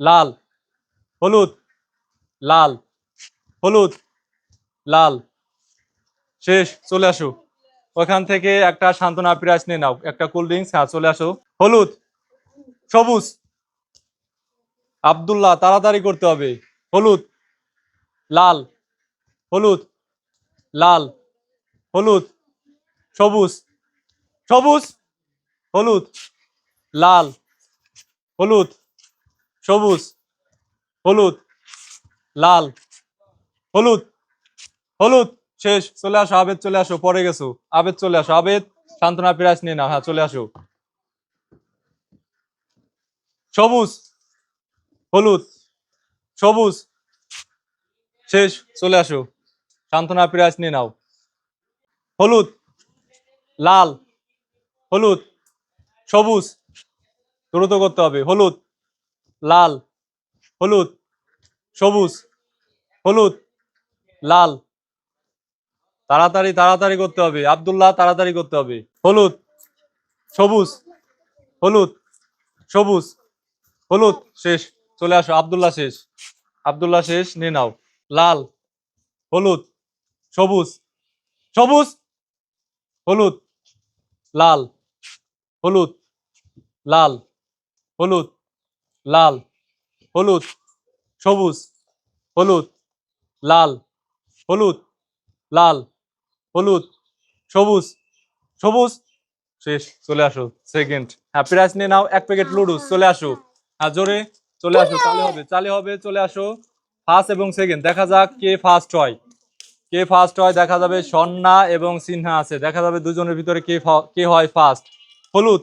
লাল। হলুদ। লাল। হলুদ। লাল। শেষ, চলে আসো। ওখান থেকে একটা সান্ত্বনা প্রাইস নিয়ে নাও। একটা কোল্ড ড্রিঙ্কস হ্যাঁ চলে আসো। হলুদ। সবুজ। আবদুল্লাহ, তাড়াতাড়ি করতে হবে। হলুদ। লাল। হলুদ। লাল। হলুদ। সবুজ। সবুজ। হলুদ। লাল। হলুদ। সবুজ, হলুদ, লাল, হলুদ হলুদ, শেষ, চলে আসো, আবেদ চলে আসো, পরে গেছো, আবেদ চলে আসো, আবেদ, সান্ত্বনা প্রাইস নিয়ে নাও হ্যাঁ চলে আসো। সবুজ, হলুদ, সবুজ, শেষ, চলে আসো, সান্ত্বনা প্রাইস নিয়ে নাও। হলুদ, লাল, হলুদ, সবুজ, দ্রুত করতে হবে, হলুদ লাল। হলুদ। সবুজ। হলুদ। লাল। তাড়াতাড়ি তাড়াতাড়ি করতে হবে। আব্দুল্লাহ, তাড়াতাড়ি করতে হবে। হলুদ। সবুজ। হলুদ। সবুজ। হলুদ। শেষ। চলে আসো। আব্দুল্লাহ শেষ। আবদুল্লাহ শেষ। নিয়ে নাও। লাল। হলুদ। সবুজ। সবুজ। হলুদ। লাল। হলুদ। লাল। হলুদ। লাল, হলুদ, সবুজ, হলুদ, লাল হলুদ লাল, হলুদ, সবুজ সবুজ। শেষ, চলে আসো সেকেন্ড হ্যাঁ প্রাইস নিয়ে নাও, এক প্যাকেট লুডুস চলে আসো। হ্যাঁ জোরে, চলে আসো, চালে হবে চালে হবে, চলে আসো। ফার্স্ট এবং সেকেন্ড দেখা যাক কে ফার্স্ট হয়। কে ফার্স্ট হয়, দেখা যাবে সন্না এবং সিনহা আছে। দেখা যাবে দুজনের ভিতরে কে কে হয় ফার্স্ট হলুদ,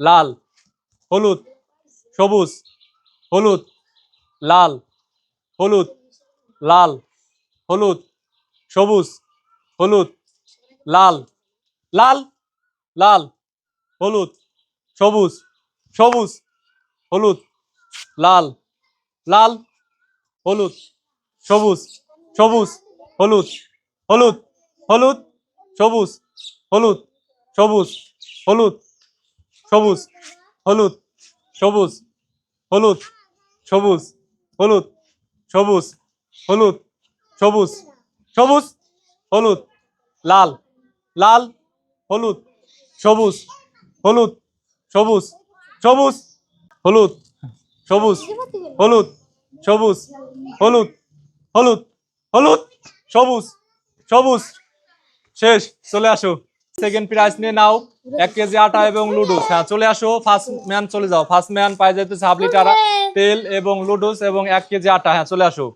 লাল, হলুদ সবুজ, হলুদ, লাল হলুদ লাল, হলুদ, সবুজ, হলুদ, লাল লাল লাল, হলুদ, সবুজ সবুজ, হলুদ, লাল লাল, হলুদ, সবুজ সবুজ, হলুদ হলুদ হলুদ, সবুজ হলুদ সবুজ হলুদ সবুজ, হলুদ সবুজ, হলুদ সবুজ হলুদ সবুজ হলুদ, সবুজ সবুজ, হলুদ, লাল লাল, হলুদ, সবুজ হলুদ, সবুজ সবুজ, হলুদ সবুজ হলুদ সবুজ, হলুদ হলুদ হলুদ, সবুজ সবুজ। শেষ, চলে আসো। সেকেন্ড প্রাইজ নিয়ে নাও। এক কেজি আটা এবং লুডুস। হ্যাঁ চলে আসো ফার্স্ট ম্যান চলে যাও। ফার্স্ট ম্যান পাই যাইতেছে হাফ লিটার। তেল এবং লুডুস এবং এক কেজি আটা। হ্যাঁ চলে আসো।